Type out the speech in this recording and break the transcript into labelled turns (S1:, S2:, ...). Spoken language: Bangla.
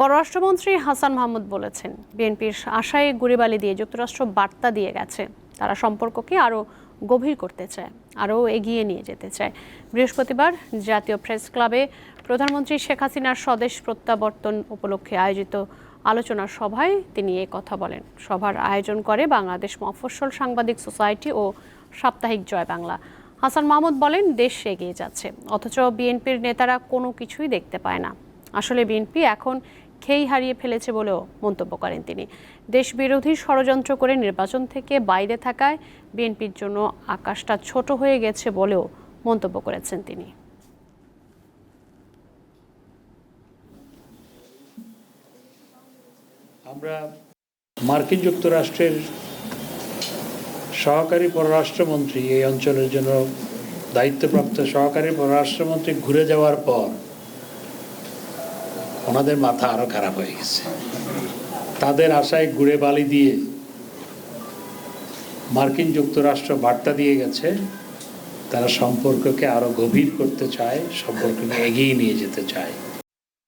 S1: পররাষ্ট্রমন্ত্রী হাসান মাহমুদ বলেছেন, বিএনপির আশায় গুড়িবালি দিয়ে যুক্তরাষ্ট্র বার্তা দিয়ে গেছে। তারা সম্পর্ককে আরও গভীর করতে চায়, আরও এগিয়ে নিয়ে যেতে চায়। বৃহস্পতিবার জাতীয় প্রেস ক্লাবে প্রধানমন্ত্রী শেখ হাসিনার স্বদেশ প্রত্যাবর্তন উপলক্ষে আয়োজিত আলোচনা সভায় তিনি এ কথা বলেন। সভার আয়োজন করে বাংলাদেশ মফস্বল সাংবাদিক সোসাইটি ও সাপ্তাহিক জয় বাংলা। হাসান মাহমুদ বলেন, দেশ এগিয়ে যাচ্ছে, অথচ বিএনপির নেতারা কোনো কিছুই দেখতে পায় না। আসলে বিএনপি এখন খেই হারিয়ে ফেলেছে বলেও মন্তব্য করেন তিনি। দেশ বিরোধী ষড়যন্ত্র করে নির্বাচন থেকে বাইরে থাকায় বিএনপির জন্য আকাশটা ছোট হয়ে গেছে বলেও মন্তব্য করেছেন তিনি।
S2: আমরা মার্কিন যুক্তরাষ্ট্রের সহকারী পররাষ্ট্রমন্ত্রী এই অঞ্চলের জন্য দায়িত্বপ্রাপ্ত সহকারী পররাষ্ট্রমন্ত্রী ঘুরে যাওয়ার পর ওনাদের মাথা আরও খারাপ হয়ে গেছে। তাদের আশায় ঘুরে বালি দিয়ে মার্কিন যুক্তরাষ্ট্র বার্তা দিয়ে গেছে, তারা সম্পর্ককে আরও গভীর করতে চায়, সম্পর্ককে এগিয়ে নিয়ে যেতে চায়।